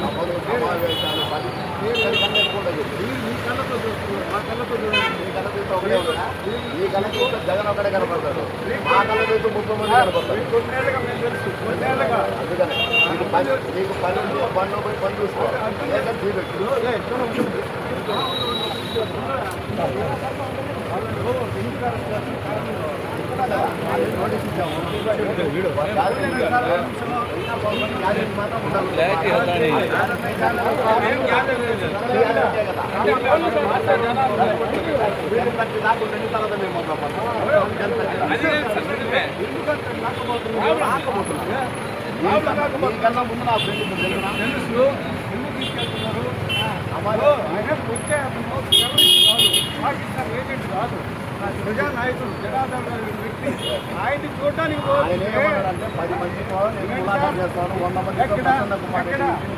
సభలు సమావేశాలు పది కన్నా ఎక్కువ మీ కళ్ళతో చూస్తున్నారు మా కళ్ళతో చూడండి మీ ఒకటే మీ జగన్ ఒకటే కనపడతాడు మా కళ్ళ ముప్పై మంది కనపడతారు మీకు మీకు పని మీకు పని పోయి పని చూసుకోవాలి టీ ముందు నా ఫ్రెండ్ తెలుసు ఎందుకు తీసుకెళ్తున్నారు వచ్చే ఇంటిని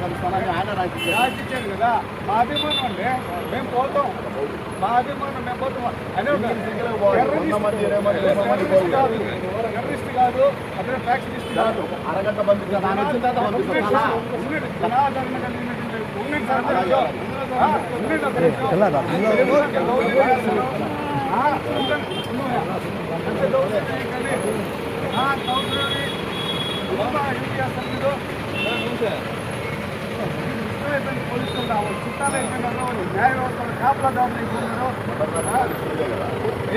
కలుస్తానని ఆయన నాకు ఇచ్చాడు. రాసిచ్చారు కదా మా అభిమానం అండి మేము పోతాం మా అభిమానం మేము పోతాం మంది, మంది, మంది టెర్రరిస్ట్ కాదు అతను ఫ్యాక్షనిస్ట్ కాదు అరగంట ఆయన తర్వాత పంపిస్తాను పోలీసులు చుట్టాలు అయిపోయినారు. న్యాయ వ్యవస్థలో కాపలా అయిపోయినారు.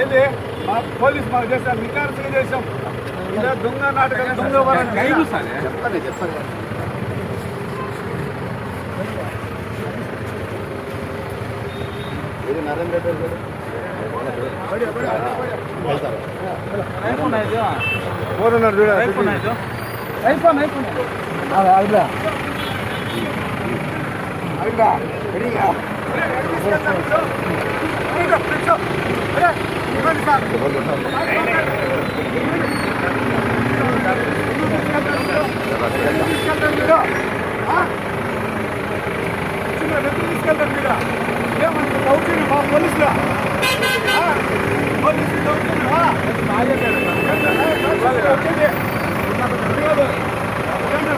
ఏది మా పోలీస్ మాకు చేశారు నికారసుగా చేశాం ఇలా దొంగ నాటకాలు దొంగ వరం చెప్తాను చెప్తాను నరేంద్ర రెడ్డి గారు ஐபோன் ஐபோன் ஐபோன் ஐபோன்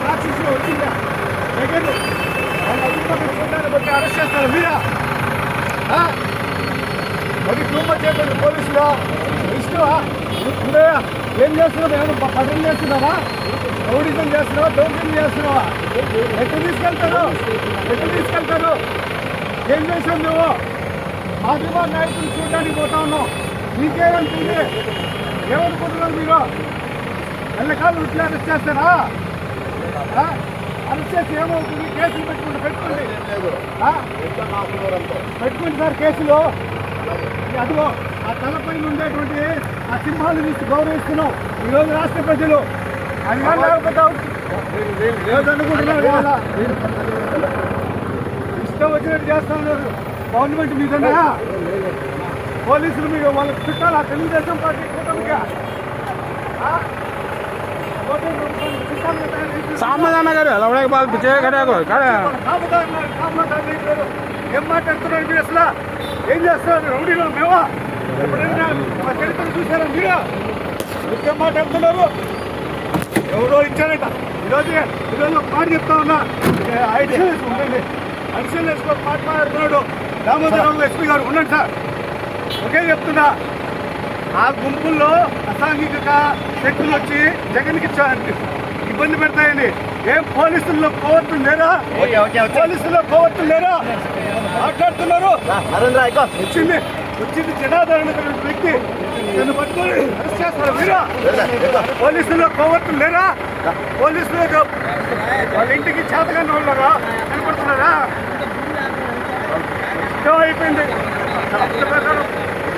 రాక్షసులు వచ్చిందా జగన్ వాళ్ళ అధికారులు చూడడానికి బట్టి అరెస్ట్ చేస్తారు మీరా మరి కుటుంబ చేపండి పోలీసులు ఇష్టమా ఇప్పుడే ఏం చేస్తున్నావు ఏమైనా పదం చేస్తున్నావా రౌడిజం చేస్తున్నావా దౌర్జన్యం చేస్తున్నావా ఎక్కడ తీసుకెళ్తారు ఎక్కడ తీసుకెళ్తారు ఏం చేసావు నువ్వు? మాదిమా నాయకులు చూడడానికి పోతా ఉన్నావు నీకేమంటుంది ఏమనుకుంటున్నారు మీరు ఎల్లకాలం ఇట్లా అరెస్ట్ చేస్తారా? అరెస్ట్ చేసి ఏమవుతుంది? కేసులు పెట్టుకుంటే పెట్టుకోండి. పెట్టుకోండి సార్ కేసులు. అదిగో ఆ తలపైన ఉండేటువంటి ఆ సింహాలు తీసి గౌరవిస్తున్నాం. ఈరోజు రాష్ట్ర ప్రజలు. అది కానీ లేకపోతే అనుకుంటున్నారు ఇష్టం వచ్చినట్టు చేస్తా ఉన్నారు. గవర్నమెంట్ మీదన్నా పోలీసులు మీకు వాళ్ళకి చుట్టాలా తెలుగుదేశం పార్టీ కూటమిగా సామాధాన గారు కాపుదారులు, కాపుదారులు అయిపోయారు. ఏం మాట్లాడుతున్నారు మీరు అసలు ఏం చేస్తున్నారు రౌడీలో మేమా ఎప్పుడైనా మా చరిత్ర చూసారా మీరు మీకేం మాట్లాడుతున్నారు ఎవరో ఇచ్చారట ఈరోజు ఈరోజు ఒక మాట చెప్తా ఉన్నా అడిషన్ వేసుకుని ఉండండి అడిషన్ వేసుకొని మాట మాట్లాడుతున్నాడు దామోదరరావు ఎస్పీ గారు ఉండండి సార్. ఒకే చెప్తున్నా ఆ గుంపుల్లో అసాంఘిక శక్తులు వచ్చి జగన్కి ఇబ్బంది పెడతాయండి ఏం పోలీసుల్లో కోవత్తు లేరా? పోలీసుల్లో కోవత్తు లేరా? మాట్లాడుతున్నారు. వచ్చింది వచ్చింది జనాదరణ వ్యక్తి. నన్ను పట్టుకొని అరెస్ట్ చేస్తారు మీరా పోలీసుల్లో కోవత్తు లేరా? పోలీసులు వాళ్ళ ఇంటికి చేతగానే వాళ్ళరా కనపడుతున్నారా?